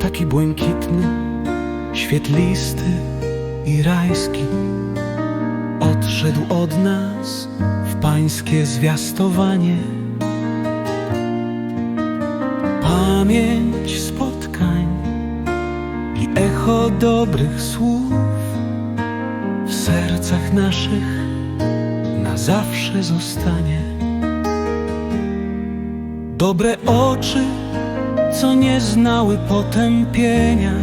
taki błękitny, świetlisty i rajski. Odszedł od nas w pańskie zwiastowanie. Pamięć spotkań i echo dobrych słów w sercach naszych na zawsze zostanie. Dobre oczy, co nie znały potępienia,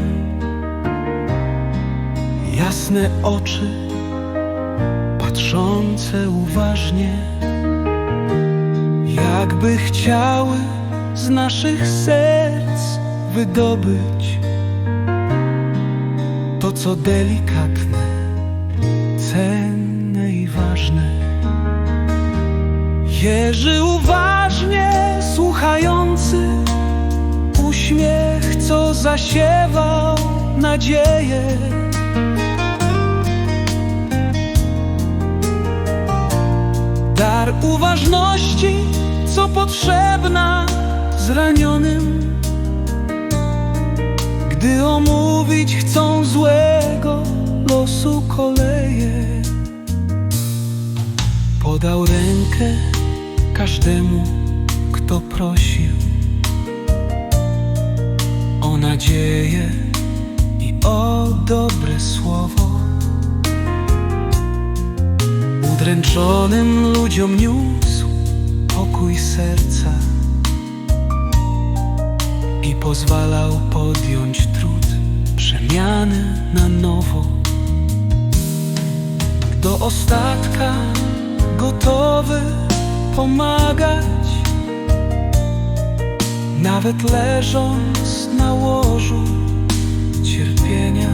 jasne oczy, patrzące uważnie, jakby chciały z naszych serc wydobyć to, co delikatne, cenne i ważne. Jerzy uważnie słuchający uśmiech, co zasiewał nadzieję. Dar uważności, co potrzebna zranionym, gdy omówić chcą złego losu koleje. Podał rękę każdemu, kto prosił nadzieję i o dobre słowo. Udręczonym ludziom niósł pokój serca i pozwalał podjąć trud przemiany na nowo. Do ostatka gotowy pomagać, nawet leżąc na łożu cierpienia.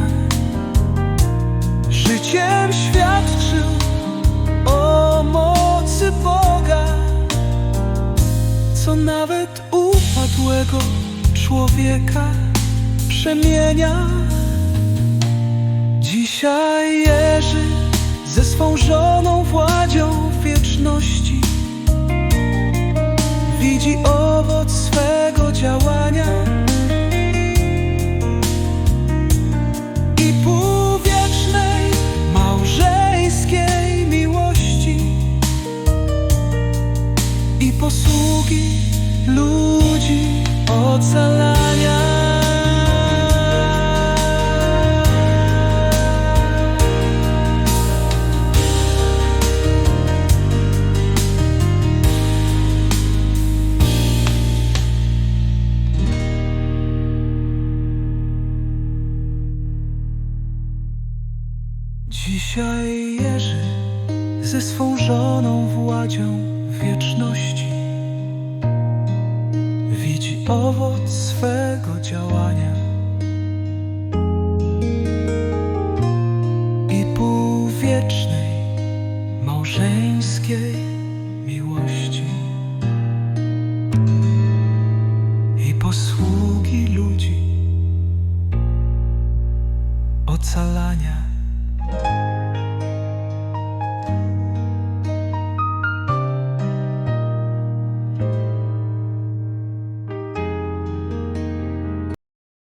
Życiem świadczył o mocy Boga, co nawet upadłego człowieka przemienia. Dzisiaj Jerzy ze swą żoną Władzią posługi ludzi ocalania. Dzisiaj Jerzy ze swą żoną Władzią wieczności owoc swego działania. I półwiecznej małżeńskiej miłości. I posługi ludzi. Ocalania.